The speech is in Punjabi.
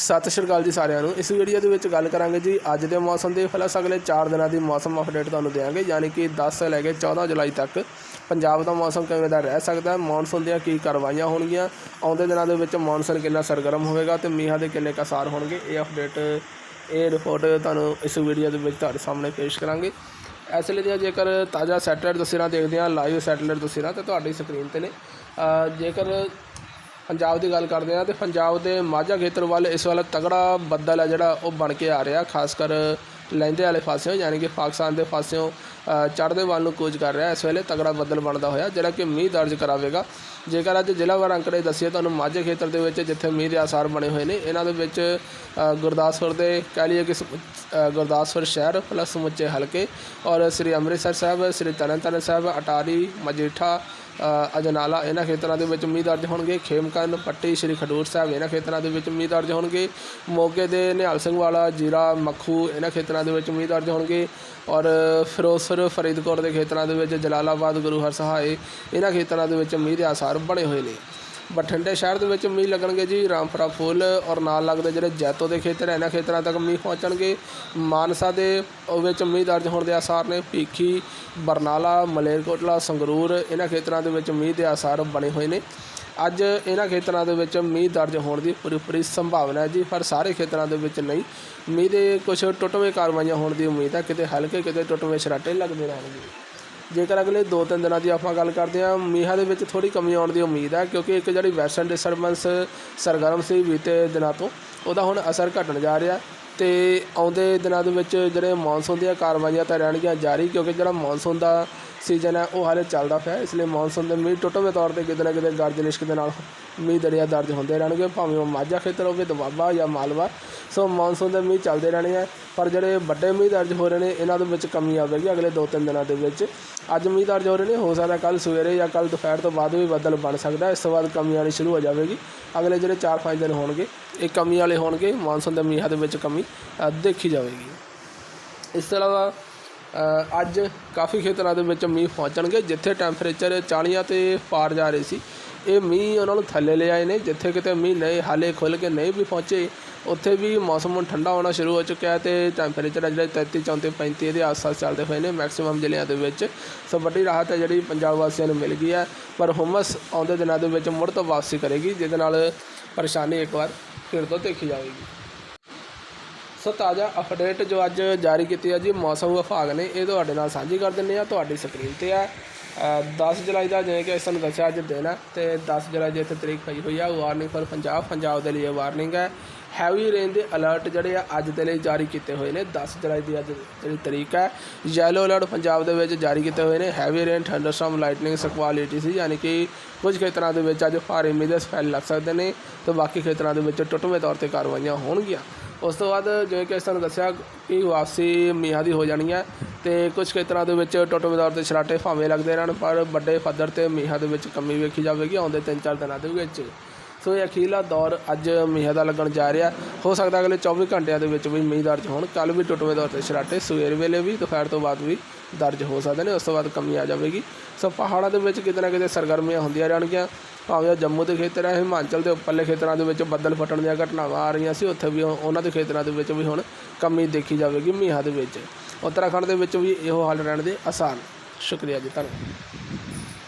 ਸਤਿ ਸ਼੍ਰੀ ਅਕਾਲ ਜੀ ਸਾਰਿਆਂ ਨੂੰ। ਇਸ ਵੀਡੀਓ ਦੇ ਵਿੱਚ ਗੱਲ ਕਰਾਂਗੇ ਜੀ, ਅੱਜ ਦੇ ਮੌਸਮ ਦੀ ਪਲੱਸ ਅਗਲੇ 4 ਦਿਨਾਂ ਦੀ ਮੌਸਮ ਅਪਡੇਟ ਤੁਹਾਨੂੰ ਦੇਵਾਂਗੇ ਯਾਨੀ ਕਿ 10 ਤੋਂ ਲੈ ਕੇ 14 ਜੁਲਾਈ ਤੱਕ। ਪੰਜਾਬ ਦਾ ਮੌਸਮ ਕਿਵੇਂ ਦਾ ਰਹਿ ਸਕਦਾ ਹੈ ਮੌਨਸੂਨ ਦੀਆਂ ਕੀ ਕਾਰਵਾਈਆਂ ਹੋਣਗੀਆਂ, ਆਉਂਦੇ ਦਿਨਾਂ ਦੇ ਵਿੱਚ ਮੌਨਸੂਨ ਕਿੰਨਾ ਸਰਗਰਮ ਹੋਵੇਗਾ ਤੇ ਮੀਂਹਾਂ ਦੇ ਕਿੰਨੇ ਕਸਾਰ ਹੋਣਗੇ, ਇਹ ਅਪਡੇਟ ਇਹ ਰਿਪੋਰਟ ਤੁਹਾਨੂੰ ਇਸ ਵੀਡੀਓ ਦੇ ਵਿੱਚ ਤੁਹਾਡੇ ਸਾਹਮਣੇ ਪੇਸ਼ ਕਰਾਂਗੇ। ਇਸ ਲਈ ਦੀਆਂ ਜੇਕਰ ਤਾਜ਼ਾ ਸੈਟੇਲਾਈਟ ਤਸਵੀਰਾਂ ਦੇਖਦੇ ਹਾਂ ਲਾਈਵ ਸੈਟੇਲਾਈਟ ਤਸਵੀਰਾਂ, ਤੇ ਤੁਹਾਡੀ ਸਕਰੀਨ ਤੇ ਨੇ। ਜੇਕਰ ਪੰਜਾਬ ਦੀ ਗੱਲ ਕਰਦੇ ਹਾਂ ਤੇ ਪੰਜਾਬ ਦੇ ਮਾਝਾ ਖੇਤਰ ਵੱਲ ਇਸ ਵੱਲ ਤਗੜਾ ਬੱਦਲ ਹੈ ਜਿਹੜਾ ਉਹ ਬਣ ਕੇ ਆ ਰਿਹਾ, ਖਾਸ ਕਰ ਲਹਿੰਦੇ ਵਾਲੇ ਪਾਸਿਓਂ ਯਾਨੀ ਕਿ ਪਾਕਿਸਤਾਨ ਦੇ ਪਾਸਿਓਂ ਚੜ੍ਹਦੇ ਵੱਲ ਨੂੰ ਕੂਚ ਕਰ ਰਿਹਾ, ਇਸ ਵੇਲੇ ਤਗੜਾ ਬੱਦਲ ਬਣਦਾ ਹੋਇਆ, ਜਿਹੜਾ ਕਿ ਮੀਂਹ ਦਰਜ ਕਰਾਵੇਗਾ। ਜੇਕਰ ਅੱਜ ਜ਼ਿਲ੍ਹਾਵਾਰ ਅੰਕੜੇ ਦੱਸੀਏ, ਤੁਹਾਨੂੰ ਮਾਝੇ ਖੇਤਰ ਦੇ ਵਿੱਚ ਜਿੱਥੇ ਮੀਂਹ ਦੇ ਆਸਾਰ ਬਣੇ ਹੋਏ ਨੇ, ਇਹਨਾਂ ਦੇ ਵਿੱਚ ਗੁਰਦਾਸਪੁਰ ਦੇ ਕਹਿ ਲਈਏ ਕਿ ਗੁਰਦਾਸਪੁਰ ਸ਼ਹਿਰ ਪਲੱਸ ਸਮੁੱਚੇ ਹਲਕੇ ਔਰ ਸ੍ਰੀ ਅੰਮ੍ਰਿਤਸਰ ਸਾਹਿਬ, ਸ੍ਰੀ ਤਰਨਤਾਰਨ ਸਾਹਿਬ, ਅਟਾਰੀ, ਮਜੀਠਾ ਅਜਨਾਲਾ, ਇਹਨਾਂ ਖੇਤਰਾਂ ਦੇ ਵਿੱਚ ਮੀਂਹ ਦਰਜ ਹੋਣਗੇ। ਖੇਮਕਰਨ, ਪੱਟੀ ਸ੍ਰੀ ਖਡੂਰ ਸਾਹਿਬ, ਇਹਨਾਂ ਖੇਤਰਾਂ ਦੇ ਵਿੱਚ ਮੀਂਹ ਦਰਜ ਹੋਣਗੇ। ਮੋਗੇ ਦੇ ਨਿਹਾਲ ਸਿੰਘ ਵਾਲਾ, ਜੀਰਾ, ਮੱਖੂ, ਇਹਨਾਂ ਖੇਤਰਾਂ ਦੇ ਵਿੱਚ ਮੀਂਹ ਦਰਜ ਹੋਣਗੇ। ਔਰ ਫਿਰੋਜ਼ਪੁਰ, ਫਰੀਦਕੋਟ ਦੇ ਖੇਤਰਾਂ ਦੇ ਵਿੱਚ ਜਲਾਲਾਬਾਦ, ਗੁਰੂ ਹਰਸਹਾਏ ਇਹਨਾਂ ਖੇਤਰਾਂ ਦੇ ਵਿੱਚ ਮੀਂਹ ਦੇ ਆਸਾਰ ਬਣੇ ਹੋਏ ਨੇ। ਬਠਿੰਡੇ ਸ਼ਹਿਰ ਦੇ ਵਿੱਚ ਮੀਂਹ ਲੱਗਣਗੇ ਜੀ ਰਾਮਪੁਰਾ ਫੁੱਲ ਔਰ ਨਾਲ ਲੱਗਦੇ ਜਿਹੜੇ ਜੈਤੋ ਦੇ ਖੇਤਰ ਹੈ, ਇਹਨਾਂ ਖੇਤਰਾਂ ਤੱਕ ਮੀਂਹ ਪਹੁੰਚਣਗੇ। ਮਾਨਸਾ ਦੇ ਵਿੱਚ ਮੀਂਹ ਦਰਜ ਹੋਣ ਦੇ ਆਸਾਰ ਨੇ ਭੀਖੀ ਬਰਨਾਲਾ ਮਲੇਰਕੋਟਲਾ ਸੰਗਰੂਰ ਇਹਨਾਂ ਖੇਤਰਾਂ ਦੇ ਵਿੱਚ ਮੀਂਹ ਦੇ ਆਸਾਰ ਬਣੇ ਹੋਏ ਨੇ। ਅੱਜ ਇਹਨਾਂ ਖੇਤਰਾਂ ਦੇ ਵਿੱਚ ਮੀਂਹ ਦਰਜ ਹੋਣ ਦੀ ਪੂਰੀ ਪੂਰੀ ਸੰਭਾਵਨਾ ਹੈ ਜੀ ਪਰ ਸਾਰੇ ਖੇਤਰਾਂ ਦੇ ਵਿੱਚ ਨਹੀਂ। ਮੀਂਹ ਦੇ ਕੁਝ ਟੁੱਟਵੇਂ ਕਾਰਵਾਈਆਂ ਹੋਣ ਦੀ ਉਮੀਦ ਹੈ ਕਿਤੇ ਹਲਕੇ ਕਿਤੇ ਟੁੱਟਵੇਂ ਸ਼ਰਾਟੇ ਲੱਗਦੇ ਰਹਿਣਗੇ। ਜੇਕਰ ਅਗਲੇ 2-3 ਦਿਨਾਂ ਦੀ ਆਪਾਂ ਗੱਲ ਕਰਦੇ ਹਾਂ, ਮੀਂਹਾਂ ਦੇ ਵਿੱਚ ਥੋੜੀ ਕਮੀ ਆਉਣ ਦੀ ਉਮੀਦ ਹੈ, ਕਿਉਂਕਿ ਇੱਕ ਜਿਹੜੀ ਵੈਸਟਰਨ ਡਿਸਟਰਬੈਂਸ ਸਰਗਰਮ ਸੀ ਬੀਤੇ ਦਿਨਾਂ ਤੋਂ, ਉਹਦਾ ਹੁਣ ਅਸਰ ਘਟਣ ਜਾ ਰਿਹਾ ਤੇ ਆਉਂਦੇ ਦਿਨਾਂ ਦੇ ਵਿੱਚ ਜਿਹੜੇ ਮੌਨਸੂਨ ਦੀਆਂ ਕਾਰਵਾਈਆਂ ਤਾਂ ਰਹਿਣਗੀਆਂ ਜਾਰੀ, ਕਿਉਂਕਿ ਜਿਹੜਾ ਮੌਨਸੂਨ ਦਾ ਸੀਜ਼ਨ ਹੈ, ਉਹ ਹਾਲੇ ਚੱਲਦਾ ਪਿਆ ਇਸ ਲਈ ਮੌਨਸੂਨ ਦੇ ਮੀਂਹ ਟੁੱਟਵੇਂ ਤੌਰ ਤੇ ਕਿਤੇ ਨਾ ਕਿਤੇ ਗਰਜ ਲਿਸ਼ਕ ਦੇ ਨਾਲ ਮੀਂਹ ਦਰਿਆ ਦਰਜ ਹੁੰਦੇ ਰਹਿਣਗੇ, ਭਾਵੇਂ ਉਹ ਮਾਝਾ ਖੇਤਰ ਹੋਵੇ ਦੁਆਬਾ ਜਾਂ ਮਾਲਵਾ। ਸੋ ਮੌਨਸੂਨ ਦੇ ਮੀਂਹ ਚੱਲਦੇ ਰਹਿਣੇ ਆ, ਪਰ ਜਿਹੜੇ ਵੱਡੇ ਮੀਂਹ ਦਰਜ ਹੋ ਰਹੇ ਨੇ, ਇਹਨਾਂ ਦੇ ਵਿੱਚ ਕਮੀ ਆਵੇਗੀ ਅਗਲੇ 2-3 ਦਿਨਾਂ ਦੇ ਵਿੱਚ। ਅੱਜ ਮੀਂਹ ਦਰਜ ਹੋ ਰਹੇ ਨੇ, ਹੋ ਸਕਦਾ ਕੱਲ ਸਵੇਰੇ ਜਾਂ ਕੱਲ ਦੁਪਹਿਰ ਤੋਂ ਬਾਅਦ ਵੀ ਬੱਦਲ ਬਣ ਸਕਦਾ ਇਸ ਤੋਂ ਬਾਅਦ ਕਮੀ ਆਉਣੀ ਸ਼ੁਰੂ ਹੋ ਜਾਵੇਗੀ। ਅਗਲੇ ਜਿਹੜੇ 4-5 ਦਿਨ ਹੋਣਗੇ, ਇਹ ਕਮੀ ਵਾਲੇ ਹੋਣਗੇ ਮੌਨਸੂਨ ਦੇ ਮੀਂਹਾਂ ਦੇ ਵਿੱਚ ਕਮੀ ਦੇਖੀ ਜਾਵੇਗੀ। ਇਸ ਤੋਂ ਇਲਾਵਾ ਅੱਜ ਕਾਫੀ ਖੇਤਰਾਂ ਦੇ ਵਿੱਚ ਮੀਂਹ ਪਹੁੰਚਣਗੇ, ਜਿੱਥੇ ਟੈਂਪਰੇਚਰ 40 ਤੇ ਪਾਰ ਜਾ ਰਹੇ ਸੀ। ਇਹ ਮੀਂਹ ਉਹਨਾਂ ਨੂੰ ਥੱਲੇ ਲੈ ਆਏ ਨੇ, ਜਿੱਥੇ ਕਿਤੇ ਮੀਂਹ ਨਹੀਂ, ਹਾਲੇ ਖੁੱਲ ਕੇ ਨਹੀਂ ਵੀ ਪਹੁੰਚੇ, ਉੱਥੇ ਵੀ ਮੌਸਮ ਹੁਣ ਠੰਡਾ ਹੋਣਾ ਸ਼ੁਰੂ ਹੋ ਚੁੱਕਿਆ ਹੈ ਤੇ ਟੈਂਪਰੇਚਰ ਹੈ ਜਿਹੜਾ 33 34 35 ਇਹਦੇ ਆਸ-ਪਾਸ ਚੱਲਦੇ ਹੋਏ ਨੇ ਮੈਕਸਿਮਮ ਜ਼ਿਲ੍ਹਿਆਂ ਦੇ ਵਿੱਚ। ਸੋ ਵੱਡੀ ਰਾਹਤ ਹੈ ਜਿਹੜੀ ਪੰਜਾਬ ਵਾਸੀਆਂ ਨੂੰ ਮਿਲ ਗਈ ਹੈ, ਪਰ ਹੁਮਸ ਆਉਂਦੇ ਦਿਨਾਂ ਦੇ ਵਿੱਚ ਮੁੜ ਤੋਂ ਵਾਪਸੀ ਕਰੇਗੀ, ਜਿਹਦੇ ਨਾਲ ਪਰੇਸ਼ਾਨੀ ਇੱਕ ਵਾਰ ਫਿਰ ਤੋਂ ਦੇਖੀ ਜਾਵੇਗੀ। ਸੋ ਤਾਜ਼ਾ ਅਪਡੇਟ ਜੋ ਅੱਜ ਜਾਰੀ ਕੀਤੀ ਹੈ ਜੀ ਮੌਸਮ ਵਿਭਾਗ ਨੇ ਇਹ ਤੁਹਾਡੇ ਨਾਲ ਸਾਂਝੀ ਕਰ ਦਿੰਦੇ ਆ ਤੁਹਾਡੀ ਸਕਰੀਨ ਤੇ ਆ ਅ, 10 ਜੁਲਾਈ ਦਾ ਜਿਵੇਂ ਕਿ ਸਾਨੂੰ ਦੱਸਿਆ ਅੱਜ ਦਿਨ ਹੈ ਤੇ 10 ਜੁਲਾਈ ਦੀ ਇੱਥੇ ਤਰੀਕ ਪਈ ਹੋਈ ਆ ਵਾਰਨਿੰਗ ਫॉर ਪੰਜਾਬ ਪੰਜਾਬ ਦੇ ਲਈ ਵਾਰਨਿੰਗ ਹੈ। ਹੈਵੀ ਰੇਨ ਦੇ ਅਲਰਟ ਜਿਹੜੇ ਆ ਅੱਜ ਦੇ ਲਈ ਜਾਰੀ ਕੀਤੇ ਹੋਏ ਨੇ 10 ਜੁਲਾਈ ਦੀ ਅੱਜ ਜਿਹੜੀ ਤਰੀਕ ਹੈ ਯੈਲੋ ਅਲਰਟ ਪੰਜਾਬ ਦੇ ਵਿੱਚ ਜਾਰੀ ਕੀਤੇ ਹੋਏ ਨੇ। Heavy rain thunderstorm lightning squally ਸੀ ਯਾਨੀ ਕਿ ਕੁਝ ਖੇਤਰਾਂ ਦੇ ਵਿੱਚ ਅੱਜ ਭਾਰੀ ਮੀਂਹ ਦੇ ਸਪੈਲ ਲੱਗ ਸਕਦੇ ਨੇ ਤੇ ਬਾਕੀ ਖੇਤਰਾਂ ਦੇ ਵਿੱਚ ਟੁੱਟਵੇਂ ਤੌਰ ਤੇ ਕਾਰਵਾਈਆਂ ਹੋਣਗੀਆਂ। ਉਸ ਤੋਂ ਬਾਅਦ ਜਿਵੇਂ ਕਿ ਤੁਹਾਨੂੰ ਦੱਸਿਆ ਕਿ ਵਾਪਸੀ ਮੀਆਂ ਦੀ ਹੋ ਜਾਣੀ ਹੈ ਤੇ ਕੁਝ ਖੇਤਰਾਂ ਦੇ ਵਿੱਚ ਟੁੱਟਵੇਂ ਤੌਰ ਤੇ ਸਰਾਟੇ ਭਾਵੇਂ ਲੱਗਦੇ ਰਹਿਣ, ਪਰ ਵੱਡੇ ਪੱਧਰ ਤੇ ਮੀਆਂ ਦੇ ਵਿੱਚ ਕਮੀ ਵੇਖੀ ਜਾਵੇਗੀ ਆਉਂਦੇ 3-4 ਦਿਨਾਂ ਦੇ ਵਿੱਚ। ਸੋ ਇਹ ਅਖੀਰਲਾ ਦੌਰ ਅੱਜ ਮੀਂਹਾਂ ਦਾ ਲੱਗਣ ਜਾ ਰਿਹਾ। ਹੋ ਸਕਦਾ ਅਗਲੇ 24 ਘੰਟਿਆਂ ਦੇ ਵਿੱਚ ਵੀ ਮੀਂਹ ਦਰਜ ਹੋਣ। ਕੱਲ ਵੀ ਟੁੱਟਵੇਂ ਦੌਰ ਤੇ ਸਰਾਟੇ ਸਵੇਰ ਵੇਲੇ ਵੀ, ਦੁਪਹਿਰ ਤੋਂ ਬਾਅਦ ਵੀ ਦਰਜ ਹੋ ਸਕਦੇ ਨੇ, ਉਸ ਤੋਂ ਬਾਅਦ ਕਮੀ ਆ ਜਾਵੇਗੀ। ਸੋ ਪਹਾੜਾਂ ਦੇ ਵਿੱਚ ਕਿਤੇ ਨਾ ਕਿਤੇ ਸਰਗਰਮੀਆਂ ਹੁੰਦੀਆਂ ਰਹਿਣਗੀਆਂ। ਭਾਵੇਂ ਉਹ ਜੰਮੂ ਦੇ ਖੇਤਰ ਹੈ, ਹਿਮਾਚਲ ਦੇ ਉੱਪਰਲੇ ਖੇਤਰਾਂ ਦੇ ਵਿੱਚ ਬੱਦਲ ਫਟਣ ਦੀਆਂ ਘਟਨਾਵਾਂ ਆ ਰਹੀਆਂ ਸੀ, ਉੱਥੇ ਵੀ ਉਹਨਾਂ ਦੇ ਖੇਤਰਾਂ ਦੇ ਵਿੱਚ ਵੀ ਹੁਣ ਕਮੀ ਦੇਖੀ ਜਾਵੇਗੀ ਮੀਂਹਾਂ ਦੇ ਵਿੱਚ। ਉੱਤਰਾਖੰਡ ਦੇ ਵਿੱਚ ਵੀ ਇਹੋ ਹਾਲ ਰਹਿਣ ਦੇ ਆਸਾਨ। ਸ਼ੁਕਰੀਆ ਜੀ, ਧੰਨਵਾਦ।